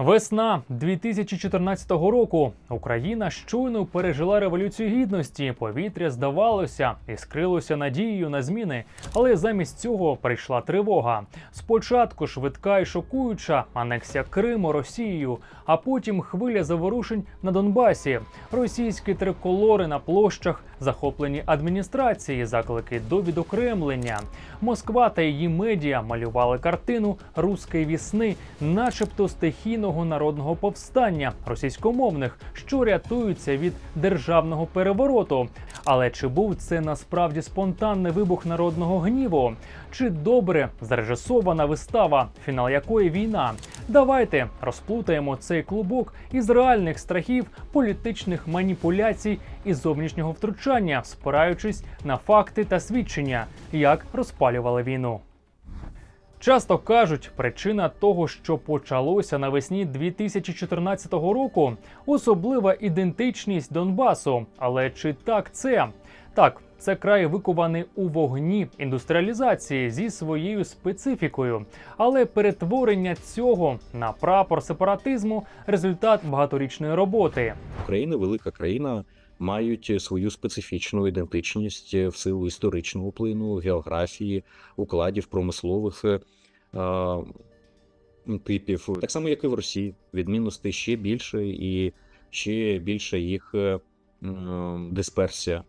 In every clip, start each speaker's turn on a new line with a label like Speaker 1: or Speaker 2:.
Speaker 1: Весна 2014 року Україна щойно пережила революцію гідності. Повітря здавалося і скрилося надією на зміни, але замість цього прийшла тривога. Спочатку швидка і шокуюча анексія Криму Росією, а потім хвиля заворушень на Донбасі, російські триколори на площах, захоплені адміністрації, заклики до відокремлення. Москва та її медіа малювали картину руської вісни, начебто стихійного народного повстання російськомовних, що рятуються від державного перевороту. Але чи був це насправді спонтанний вибух народного гніву? Чи добре зрежисована вистава, фінал якої війна? Давайте розплутаємо цей клубок із реальних страхів, політичних маніпуляцій і зовнішнього втручання, спираючись на факти та свідчення, як розпалювали війну. Часто кажуть, причина того, що почалося навесні 2014 року, особлива ідентичність Донбасу. Але чи так це? Так, це край викований у вогні індустріалізації зі своєю специфікою, але перетворення цього на прапор сепаратизму результат багаторічної роботи.
Speaker 2: Україна велика країна. Мають свою специфічну ідентичність в силу історичного вплину, географії, укладів промислових е, типів, так само як і в Росії. Відмінностей ще більше і ще більше їх е, дисперсія.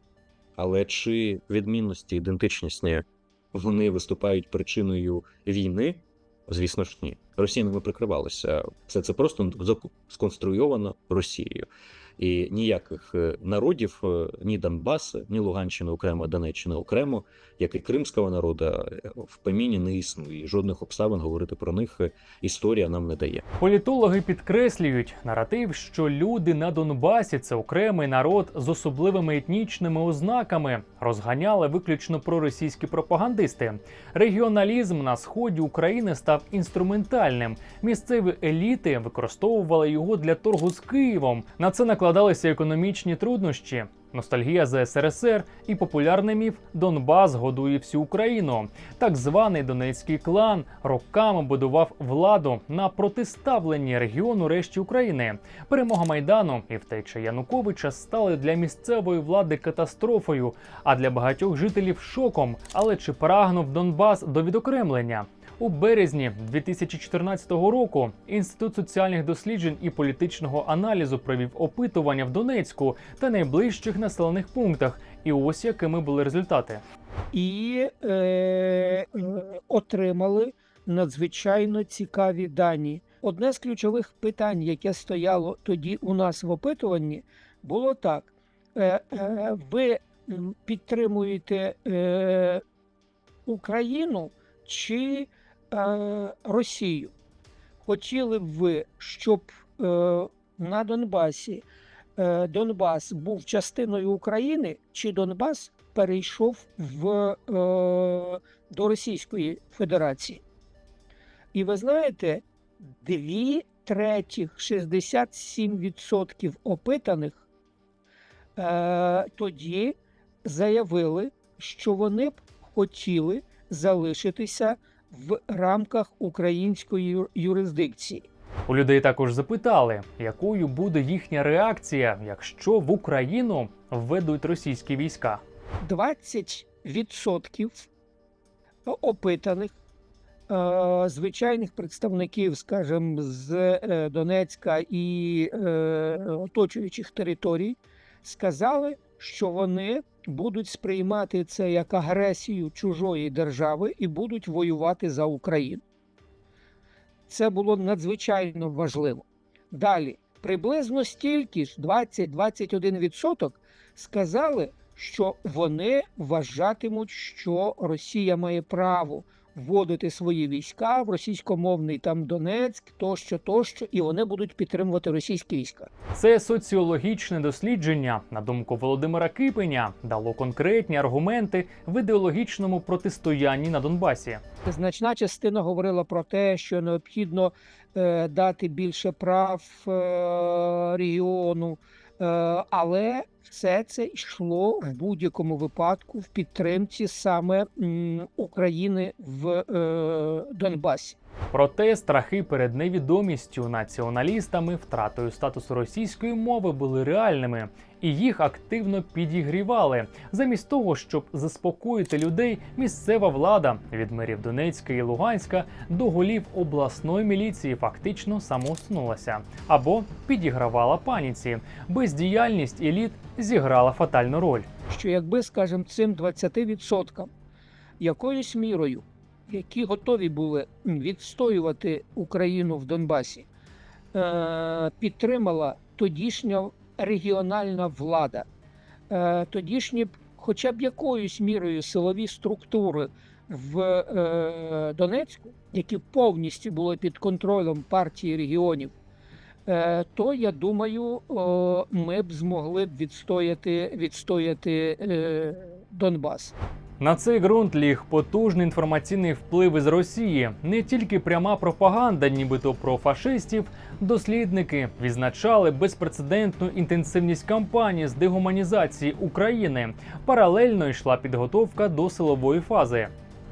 Speaker 2: Але чи відмінності ідентичнісні вони виступають причиною війни? Звісно ж, ні. Росія ними прикривалася. Все це просто сконструйовано Росією. І ніяких е, народів, е, ні Донбаса, ні Луганщини окремо, Донеччини окремо, як і кримського народу, е, в поміні не існує. Жодних обставин говорити про них історія нам не дає.
Speaker 1: Політологи підкреслюють наратив, що люди на Донбасі це окремий народ з особливими етнічними ознаками, розганяли виключно проросійські пропагандисти. Регіоналізм на сході України став інструментальним. Місцеві еліти використовували його для торгу з Києвом. На це накладалися економічні труднощі. Ностальгія за СРСР і популярний міф Донбас годує всю Україну. Так званий донецький клан роками будував владу на протиставленні регіону решті України. Перемога майдану і втеча Януковича стали для місцевої влади катастрофою, а для багатьох жителів шоком. Але чи прагнув Донбас до відокремлення? У березні 2014 року інститут соціальних досліджень і політичного аналізу провів опитування в Донецьку та найближчих населених пунктах. І ось якими були результати.
Speaker 3: і е, отримали надзвичайно цікаві дані. Одне з ключових питань, яке стояло тоді у нас в опитуванні, було так: е, е, ви підтримуєте е, Україну чи е, Росію? Хотіли б ви, щоб е, на Донбасі е, Донбас був частиною України, чи Донбас перейшов в, е, до Російської Федерації? І ви знаєте, дві третіх 67% опитаних е, тоді заявили, що вони б хотіли залишитися в рамках української юрисдикції.
Speaker 1: У людей також запитали, якою буде їхня реакція, якщо в Україну введуть російські війська.
Speaker 3: 20% опитаних е, звичайних представників, скажімо, з е, Донецька і е, оточуючих територій, сказали, що вони будуть сприймати це як агресію чужої держави і будуть воювати за Україну. Це було надзвичайно важливо. Далі, приблизно стільки ж 20-21% сказали, що вони вважатимуть, що Росія має право вводити свої війська в російськомовний там Донецьк, тощо, тощо, і вони будуть підтримувати російські війська.
Speaker 1: Це соціологічне дослідження, на думку Володимира Кипеня, дало конкретні аргументи в ідеологічному протистоянні на Донбасі.
Speaker 3: Значна частина говорила про те, що необхідно е, дати більше прав е, регіону, але все це йшло в будь-якому випадку в підтримці саме України в е, Донбасі.
Speaker 1: Проте страхи перед невідомістю націоналістами, втратою статусу російської мови були реальними, і їх активно підігрівали. Замість того, щоб заспокоїти людей, місцева влада від мерів Донецька і Луганська до голів обласної міліції фактично самооснулася або підігравала паніці. Бездіяльність еліт зіграла фатальну роль.
Speaker 3: що якби, скажімо, цим 20% якоюсь мірою, які готові були відстоювати Україну в Донбасі, е, підтримала тодішня регіональна влада, е, тодішні хоча б якоюсь мірою силові структури в е, Донецьку, які повністю були під контролем партії регіонів, е, то я думаю, ми б змогли б відстояти, відстояти Донбас.
Speaker 1: На цей ґрунт ліг потужний інформаційний вплив із Росії, не тільки пряма пропаганда, нібито про фашистів. Дослідники відзначали безпрецедентну інтенсивність кампанії з дегуманізації України. Паралельно йшла підготовка до силової фази.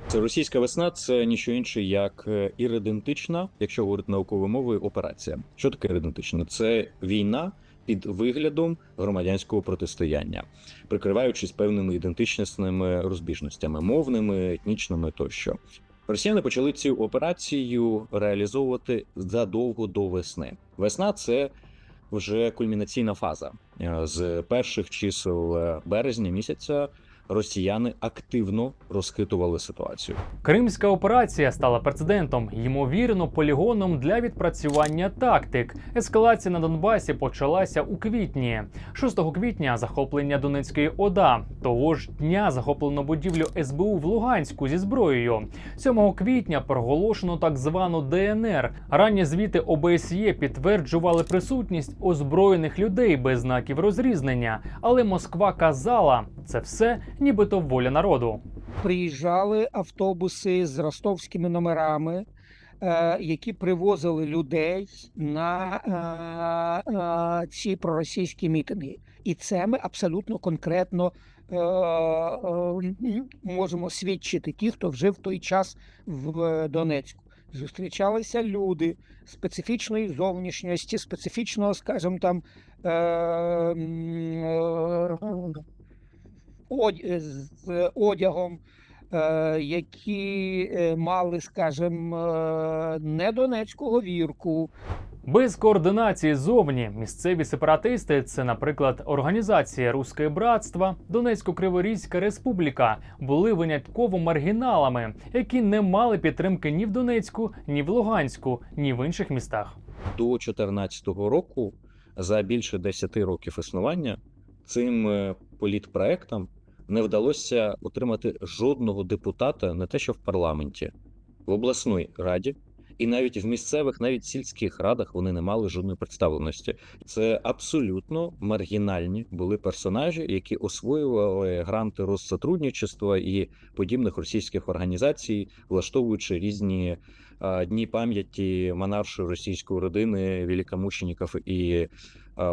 Speaker 2: Це російська весна це ніщо інше, як е, іридентична, якщо говорити науковою мовою, операція. Що таке іридентична? Це війна під виглядом громадянського протистояння, прикриваючись певними ідентичнісними розбіжностями, мовними, етнічними тощо. Росіяни почали цю операцію реалізовувати задовго до весни. Весна це вже кульмінаційна фаза. Е, З перших чисел е, березня місяця росіяни активно розхитували ситуацію.
Speaker 1: Кримська операція стала прецедентом, ймовірно, полігоном для відпрацювання тактик. Ескалація на Донбасі почалася у квітні. 6 квітня захоплення Донецької ОДА. Того ж дня захоплено будівлю СБУ в Луганську зі зброєю. 7 квітня проголошено так звану ДНР. Ранні звіти ОБСЄ підтверджували присутність озброєних людей без знаків розрізнення. Але Москва казала, це все нібито воля народу.
Speaker 3: Приїжджали автобуси з ростовськими номерами, е, які привозили людей на е, е, ці проросійські мітинги. І це ми абсолютно конкретно можемо свідчити ті, хто жив в той час в Донецьку. Зустрічалися люди специфічної зовнішньості, специфічного, скажімо там. Е, з одягом, е, які е, мали, скажімо, не донецьку говірку,
Speaker 1: Без координації зовні місцеві сепаратисти, це, наприклад, організація Руське братство, Донецько-Криворізька Республіка, були винятково маргіналами, які не мали підтримки ні в Донецьку, ні в Луганську, ні в інших містах.
Speaker 2: До 2014 року, за більше 10 років існування, цим політпроектам не вдалося отримати жодного депутата не те, що в парламенті, в обласної раді. І навіть в місцевих, навіть сільських радах вони не мали жодної представленості. Це абсолютно маргінальні були персонажі, які освоювали гранти Россотрудничества і подібних російських організацій, влаштовуючи різні дні пам'яті монаршої російської родини, великомучеників і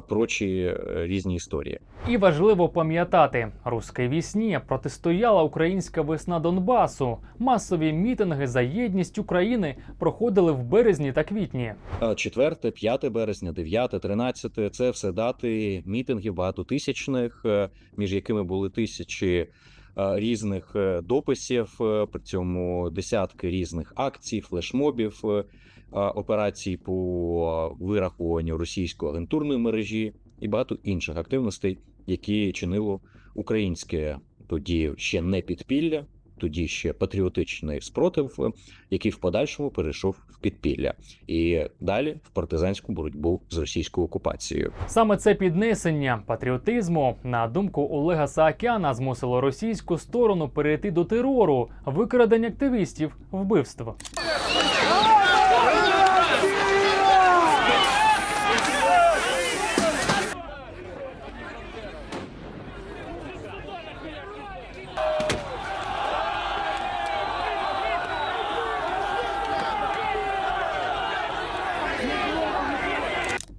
Speaker 2: прочі е, різні історії.
Speaker 1: І важливо пам'ятати, руській вісні протистояла українська весна Донбасу. Масові мітинги за єдність України проходили в березні та квітні.
Speaker 2: А 4, 5 березня, 9, 13 – це все дати мітингів багатотисячних, е, між якими були тисячі е, різних е, дописів, е, при цьому десятки різних акцій, флешмобів, е, е, операцій по вирахуванню російської агентурної мережі і багато інших активностей, які чинило українське тоді ще не підпілля, тоді ще патріотичний спротив, е, який в подальшому перейшов в підпілля і далі в партизанську боротьбу з російською окупацією.
Speaker 1: Саме це піднесення патріотизму, на думку Олега Саакяна, змусило російську сторону перейти до терору, викрадень активістів, вбивств.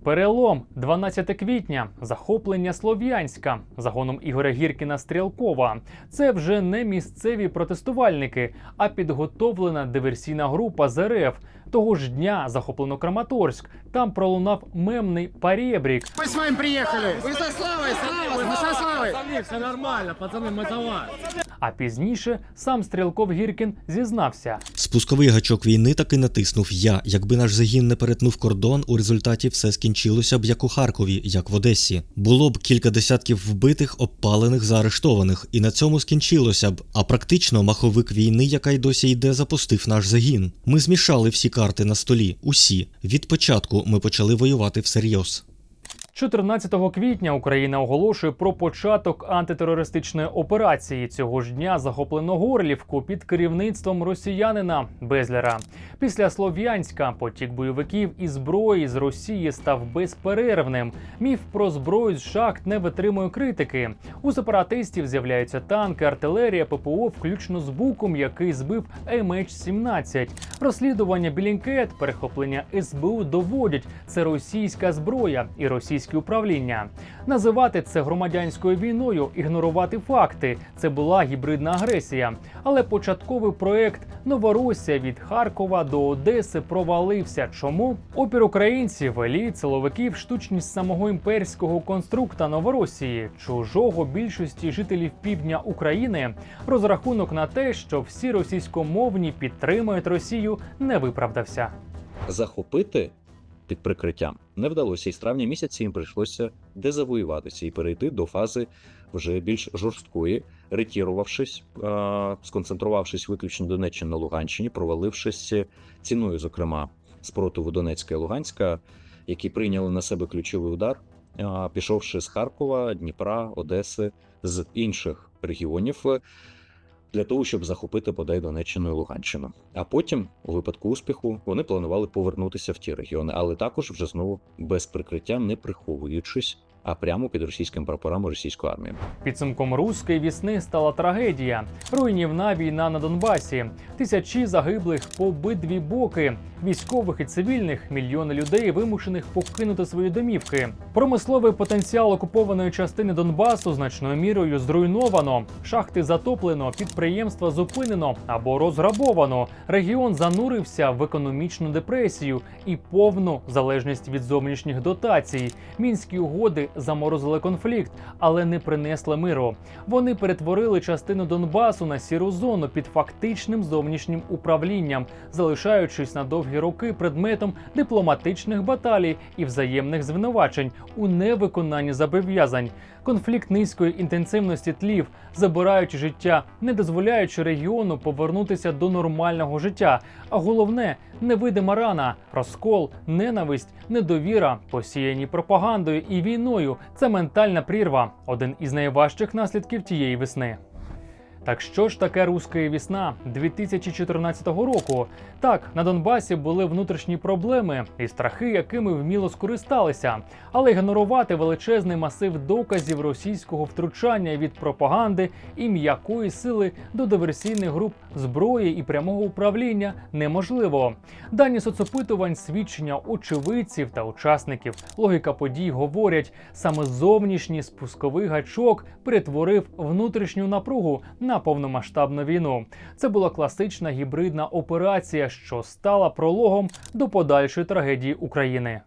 Speaker 1: Перелом 12 квітня, захоплення Слов'янська загоном Ігоря Гіркіна Стрілкова. Це вже не місцеві протестувальники, а підготовлена диверсійна група з РФ. Того ж дня захоплено Краматорськ. Там пролунав мемний парєбрік.
Speaker 4: Мы с вами приехали. Вы со Славой, Слава, мы со Славой.
Speaker 5: Пацаны, все нормально, пацаны, мы за вас.
Speaker 1: А пізніше сам Стрілков Гіркін зізнався.
Speaker 6: Спусковий гачок війни таки натиснув я. Якби наш загін не перетнув кордон, у результаті все скінчилося б як у Харкові, як в Одесі. Було б кілька десятків вбитих, обпалених, заарештованих, і на цьому скінчилося б. А практично маховик війни, яка й досі йде, запустив наш загін. Ми змішали всі карти на столі, усі. Від початку ми почали воювати всерйоз.
Speaker 1: 14 квітня Україна оголошує про початок антитерористичної операції. Цього ж дня захоплено Горлівку під керівництвом росіянина Безлера. Після Слов'янська потік бойовиків і зброї з Росії став безперервним. Міф про зброю з шахт не витримує критики. У сепаратистів з'являються танки, артилерія, ППО, включно з буком, який збив MH17. Розслідування Білінкет, перехоплення СБУ доводять це російська зброя і російське управління. Називати це громадянською війною, ігнорувати факти. Це була гібридна агресія. Але початковий проект Новоросія від Харкова до Одеси провалився. Чому опір українців, еліт, силовиків, штучність самого імперського конструкта Новоросії, чужого більшості жителів півдня України, розрахунок на те, що всі російськомовні підтримують Росію, не виправдався.
Speaker 2: захопити під прикриттям не вдалося, і з травня місяці їм прийшлося дезавоюватися і перейти до фази вже більш жорсткої, ретірувавшись, е, сконцентрувавшись виключно Донеччині на Луганщині, провалившись ціною, зокрема, спротиву Донецька і Луганська, які прийняли на себе ключовий удар, е, пішовши з Харкова, Дніпра, Одеси, з інших регіонів. Для того щоб захопити бодай Донеччину і Луганщину. А потім, у випадку успіху, вони планували повернутися в ті регіони, але також вже знову без прикриття, не приховуючись, а прямо під російським прапорами російської армії.
Speaker 1: Підсумком руської вісни стала трагедія. Руйнівна війна на Донбасі. Тисячі загиблих по обидві боки, військових і цивільних, мільйони людей вимушених покинути свої домівки. Промисловий потенціал окупованої частини Донбасу значною мірою зруйновано. Шахти затоплено, підприємства зупинено або розграбовано. Регіон занурився в економічну депресію і повну залежність від зовнішніх дотацій. Мінські угоди заморозили конфлікт, але не принесли миру. Вони перетворили частину Донбасу на сіру зону під фактичним зовнішнім управлінням, залишаючись на довгі роки предметом дипломатичних баталій і взаємних звинувачень у невиконанні зобов'язань. Конфлікт низької інтенсивності тлів, забираючи життя, не дозволяючи регіону повернутися до нормального життя. А головне невидима рана, розкол, ненависть, недовіра, посіяні пропагандою і війною. Це ментальна прірва, один із найважчих наслідків тієї весни. Так що ж таке руська вісна 2014 року? Так, на Донбасі були внутрішні проблеми і страхи, якими вміло скористалися, але ігнорувати величезний масив доказів російського втручання від пропаганди і м'якої сили до диверсійних груп зброї і прямого управління неможливо. Дані соцопитувань, свідчення очевидців та учасників, логіка подій говорять, саме зовнішній спусковий гачок перетворив внутрішню напругу на повномасштабну війну. Це була класична гібридна операція, що стала прологом до подальшої трагедії України.